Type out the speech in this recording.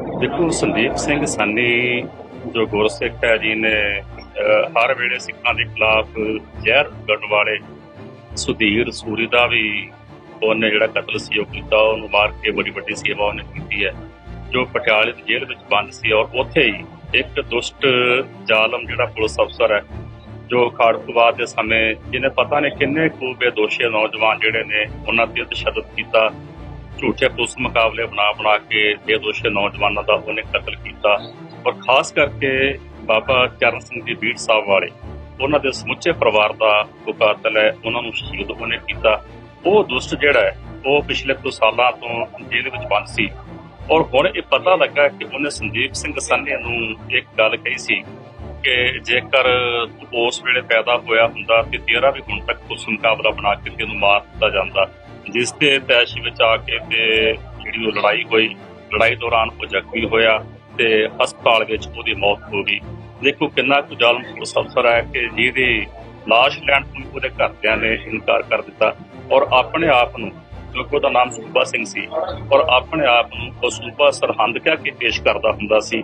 ਦੇਖੋ, ਸੰਦੀਪ ਸਿੰਘ ਸਾਨੀ, ਜੋ ਗੁਰਸਿੱਖ ਹੈ ਜੀ ਨੇ ਹਰ ਵੇਲੇ ਸਿੱਖਾਂ ਦੇ ਖਿਲਾਫ ਜ਼ਹਿਰ ਕੱਢਣ ਵਾਲੇ ਸੁਧੀਰ ਸੂਰੀ ਦਾ ਵੀ ਉਹਨੇ ਜਿਹੜਾ ਕਤਲ ਸੀ, ਉਹ ਕੀਤਾ, ਉਹਨੂੰ ਮਾਰ ਕੇ ਬੜੀ ਵੱਡੀ ਸੇਵਾ ਉਹਨੇ ਕੀਤੀ ਹੈ, ਜੋ ਪਟਿਆਲੇ ਦੀ ਜੇਲ੍ਹ ਵਿੱਚ ਬੰਦ ਸੀ ਔਰ ਉੱਥੇ ਹੀ ਇੱਕ ਦੁਸ਼ਟ ਜ਼ਾਲਮ ਜਿਹੜਾ ਪੁਲਿਸ ਅਫਸਰ ਹੈ, ਜੋ ਖਾੜਕੂਵਾਦ ਦੇ ਸਮੇਂ ਜਿਹਨੇ ਪਤਾ ਨਹੀਂ ਕਿੰਨੇ ਖੂਬੇ ਦੋਸ਼ੀ ਨੌਜਵਾਨ ਜਿਹੜੇ ਨੇ, ਉਹਨਾਂ ਤੇ ਤਸ਼ੱਦਦ ਕੀਤਾ ਝੂਠੇ ਪੁਲਿਸ ਮੁਕਾਬਲੇ ਬਣਾ ਬਣਾ ਕੇ ਬੇਦੋਸ਼ੀ ਨੌਜਵਾਨਾਂ ਦਾ ਉਹਨੇ ਕਤਲ ਕੀਤਾ। ਔਰ ਖਾਸ ਕਰਕੇ ਬਾਬਾ ਚਰਨ ਸਿੰਘ ਜੀ ਬੀੜ ਸਾਹਿਬ ਵਾਲੇ, ਉਹਨਾਂ ਦੇ ਸਮੁੱਚੇ ਪਰਿਵਾਰ ਦਾ ਉਹ ਕਾਤਲ ਹੈ, ਉਹਨਾਂ ਨੂੰ ਸ਼ਹੀਦ ਉਹਨੇ ਕੀਤਾ। ਉਹ ਦੁਸ਼ਟ ਜਿਹੜਾ ਹੈ, ਉਹ ਪਿਛਲੇ ਕੁ ਸਾਲਾਂ ਤੋਂ ਜੇਲ੍ਹ ਵਿੱਚ ਬੰਦ ਸੀ। ਔਰ ਹੁਣ ਇਹ ਪਤਾ ਲੱਗਾ ਕਿ ਉਹਨੇ ਸੰਦੀਪ ਸਿੰਘ ਸੰਨੇ ਨੂੰ ਇੱਕ ਗੱਲ ਕਹੀ ਸੀ ਕਿ ਜੇਕਰ ਉਸ ਵੇਲੇ ਪੈਦਾ ਹੋਇਆ ਹੁੰਦਾ ਤੇ ਤੇਰਾ ਵੀ ਹੁਣ ਤੱਕ ਪੁਲਿਸ ਮੁਕਾਬਲਾ ਬਣਾ ਕੇ ਤੈਨੂੰ ਮਾਰ ਦਿੱਤਾ ਜਾਂਦਾ। ਜਿਸ ਤੇ ਤੈਸ਼ ਵਿੱਚ ਆ ਕੇ ਤੇ ਜਿਹੜੀ ਉਹ ਲੜਾਈ ਹੋਈ, ਲੜਾਈ ਦੌਰਾਨ ਉਹ ਜ਼ਖਮੀ ਹੋਇਆ ਤੇ ਹਸਪਤਾਲ ਵਿੱਚ ਉਹਦੀ ਮੌਤ ਹੋ ਗਈ। ਦੇਖੋ ਕਿੰਨਾ ਕੁ ਜ਼ਾਲਮ ਪੁਲਿਸ ਅਫਸਰ ਹੈ ਕਿ ਜਿਹਦੀ ਲਾਸ਼ ਲੈਣ ਤੋਂ ਹੀ ਉਹਦੇ ਘਰਦਿਆਂ ਨੇ ਇਨਕਾਰ ਕਰ ਦਿੱਤਾ ਔਰ ਆਪਣੇ ਆਪ ਨੂੰ, ਕਿਉਂਕਿ ਉਹਦਾ ਨਾਮ ਸੂਬਾ ਸਿੰਘ ਸੀ, ਔਰ ਆਪਣੇ ਆਪ ਨੂੰ ਉਹ ਸੂਬਾ ਸਰਹੰਦ ਕਹਿ ਕੇ ਪੇਸ਼ ਕਰਦਾ ਹੁੰਦਾ ਸੀ।